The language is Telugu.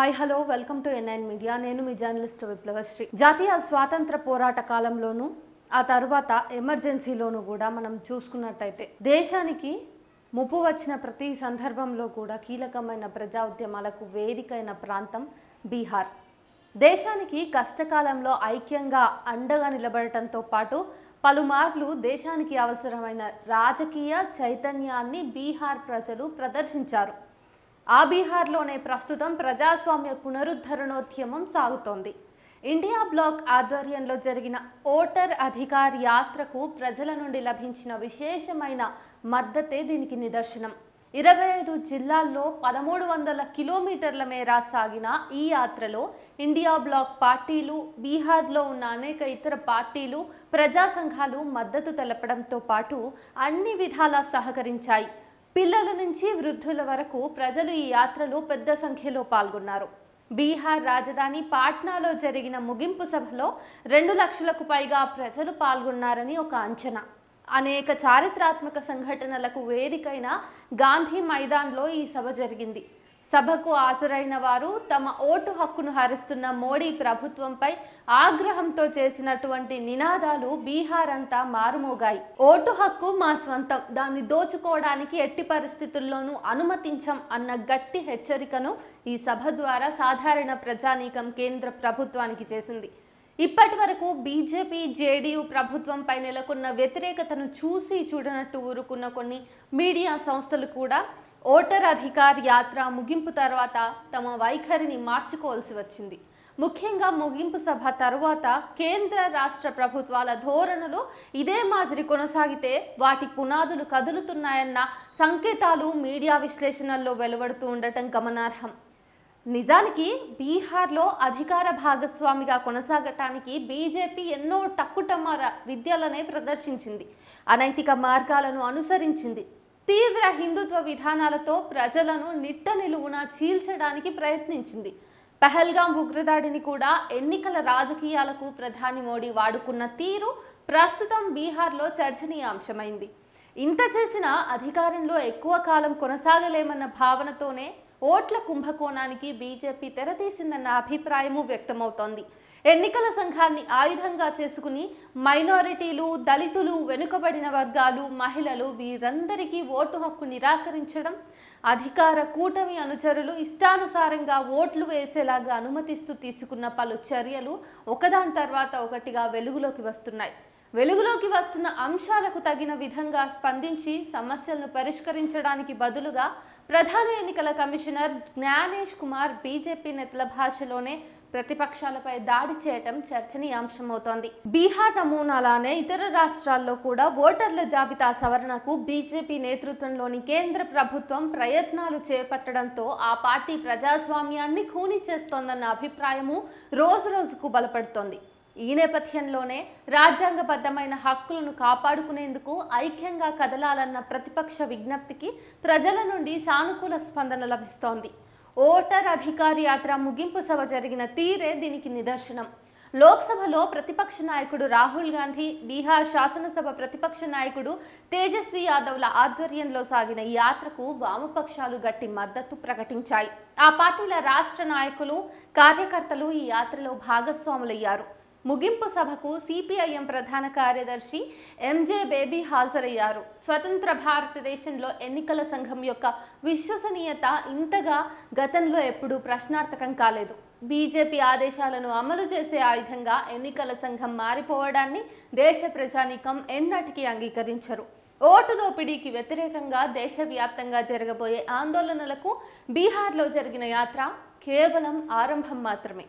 Hi hello welcome to NIN media. నేను మీ జర్నలిస్ట్ విప్లవశ్రీ. జాతీయ స్వాతంత్ర పోరాట కాలంలోనూ ఆ తర్వాత ఎమర్జెన్సీలోనూ కూడా మనం చూసుకున్నట్టయితే దేశానికి ముప్పు వచ్చిన ప్రతి సందర్భంలో కూడా కీలకమైన ప్రజా ఉద్యమాలకు వేదికైన ప్రాంతం బీహార్. దేశానికి కష్టకాలంలో ఐక్యంగా అండగా నిలబడటంతో పాటు పలుమార్లు దేశానికి అవసరమైన రాజకీయ చైతన్యాన్ని బీహార్ ప్రజలు ప్రదర్శించారు. ఆ బీహార్లోనే ప్రస్తుతం ప్రజాస్వామ్య పునరుద్ధరణోద్యమం సాగుతోంది. ఇండియా బ్లాక్ ఆధ్వర్యంలో జరిగిన ఓటర్ అధికార్ యాత్రకు ప్రజల నుండి లభించిన విశేషమైన మద్దతే దీనికి నిదర్శనం. ఇరవై ఐదు జిల్లాల్లో పదమూడు వందల కిలోమీటర్ల మేర సాగిన ఈ యాత్రలో ఇండియా బ్లాక్ పార్టీలు బీహార్లో ఉన్న అనేక ఇతర పార్టీలు ప్రజా సంఘాలు మద్దతు తెలపడంతో పాటు అన్ని విధాలా సహకరించాయి. పిల్లల నుంచి వృద్ధుల వరకు ప్రజలు ఈ యాత్రలో పెద్ద సంఖ్యలో పాల్గొన్నారు. బీహార్ రాజధాని పాట్నాలో జరిగిన ముగింపు సభలో రెండు లక్షలకు పైగా ప్రజలు పాల్గొన్నారని ఒక అంచనా. అనేక చారిత్రాత్మక సంఘటనలకు వేదికైన గాంధీ మైదాన్లో ఈ సభ జరిగింది. సభకు హాజరైన వారు తమ ఓటు హక్కును హరిస్తున్న మోడీ ప్రభుత్వంపై ఆగ్రహంతో చేసినటువంటి నినాదాలు బీహార్ అంతా మారుమోగాయి. ఓటు హక్కు మా స్వంతం. దాన్ని దోచుకోవడానికి ఎట్టి పరిస్థితుల్లోనూ అనుమతించం అన్న గట్టి హెచ్చరికను ఈ సభ ద్వారా సాధారణ ప్రజానీకం కేంద్ర ప్రభుత్వానికి చేసింది. ఇప్పటి వరకు బీజేపీ జేడీయూ ప్రభుత్వంపై నెలకొన్న వ్యతిరేకతను చూసి చూడనట్టు ఊరుకున్న కొన్ని మీడియా సంస్థలు కూడా ఓటర్ అధికార్ యాత్ర ముగింపు తర్వాత తమ వైఖరిని మార్చుకోవాల్సి వచ్చింది. ముఖ్యంగా ముగింపు సభ తర్వాత కేంద్ర రాష్ట్ర ప్రభుత్వాల ధోరణులు ఇదే మాదిరి కొనసాగితే వాటి పునాదులు కదులుతున్నాయన్న సంకేతాలు మీడియా విశ్లేషణల్లో వెలువడుతూ ఉండటం గమనార్హం. నిజానికి బీహార్లో అధికార భాగస్వామిగా కొనసాగటానికి బీజేపీ ఎన్నో టక్కుటమార విద్యలనే ప్రదర్శించింది. అనైతిక మార్గాలను అనుసరించింది. తీవ్ర హిందుత్వ విధానాలతో ప్రజలను నిట్ట నిలువున చీల్చడానికి ప్రయత్నించింది. పహల్గాం ఉగ్రదాడిని కూడా ఎన్నికల రాజకీయాలకు ప్రధాని మోడీ వాడుకున్న తీరు ప్రస్తుతం బీహార్లో చర్చనీయాంశమైంది. ఇంత చేసినా అధికారంలో ఎక్కువ కాలం కొనసాగలేమన్న భావనతోనే ఓట్ల కుంభకోణానికి బీజేపీ తెరతీసిందన్న అభిప్రాయము వ్యక్తమవుతోంది. ఎన్నికల సంఘాన్ని ఆయుధంగా చేసుకుని మైనారిటీలు దళితులు వెనుకబడిన వర్గాలు మహిళలు వీరందరికీ ఓటు హక్కు నిరాకరించడం అధికార కూటమి అనుచరులు ఇష్టానుసారంగా ఓట్లు వేసేలాగా అనుమతిస్తూ తీసుకున్న పలు చర్యలు ఒకదాని తర్వాత ఒకటిగా వెలుగులోకి వస్తున్నాయి. వెలుగులోకి వస్తున్న అంశాలకు తగిన విధంగా స్పందించి సమస్యలను పరిష్కరించడానికి బదులుగా ప్రధాన ఎన్నికల కమిషనర్ జ్ఞానేష్ కుమార్ బీజేపీ నేతల భాషలోనే ప్రతిపక్షాలపై దాడి చేయటం చర్చనీయాంశమవుతోంది. బీహార్ నమూనాలానే ఇతర రాష్ట్రాల్లో కూడా ఓటర్ల జాబితా సవరణకు బీజేపీ నేతృత్వంలోని కేంద్ర ప్రభుత్వం ప్రయత్నాలు చేపట్టడంతో ఆ పార్టీ ప్రజాస్వామ్యాన్ని ఖూనీ చేస్తోందన్న అభిప్రాయము రోజు రోజుకు బలపడుతోంది. ఈ నేపథ్యంలోనే రాజ్యాంగబద్ధమైన హక్కులను కాపాడుకునేందుకు ఐక్యంగా కదలాలన్న ప్రతిపక్ష విజ్ఞప్తికి ప్రజల నుండి సానుకూల స్పందన లభిస్తోంది. ఓటర్ అధికార యాత్ర ముగింపు సభ జరిగిన తీరే దీనికి నిదర్శనం. లోక్సభలో ప్రతిపక్ష నాయకుడు రాహుల్ గాంధీ బీహార్ శాసనసభ ప్రతిపక్ష నాయకుడు తేజస్వి యాదవ్ల ఆధ్వర్యంలో సాగిన ఈ యాత్రకు వామపక్షాలు గట్టి మద్దతు ప్రకటించాయి. ఆ పార్టీల రాష్ట్ర నాయకులు కార్యకర్తలు ఈ యాత్రలో భాగస్వాములయ్యారు. ముగింపు సభకు సిపిఐఎం ప్రధాన కార్యదర్శి ఎంజే బేబీ హాజరయ్యారు. స్వతంత్ర భారతదేశంలో ఎన్నికల సంఘం యొక్క విశ్వసనీయత ఇంతగా గతంలో ఎప్పుడూ ప్రశ్నార్థకం కాలేదు. బీజేపీ ఆదేశాలను అమలు చేసే ఆయుధంగా ఎన్నికల సంఘం మారిపోవడాన్ని దేశ ప్రజానీకం ఎన్నటికీ అంగీకరించరు. ఓటు దోపిడీకి వ్యతిరేకంగా దేశవ్యాప్తంగా జరగబోయే ఆందోళనలకు బీహార్లో జరిగిన యాత్ర కేవలం ఆరంభం మాత్రమే.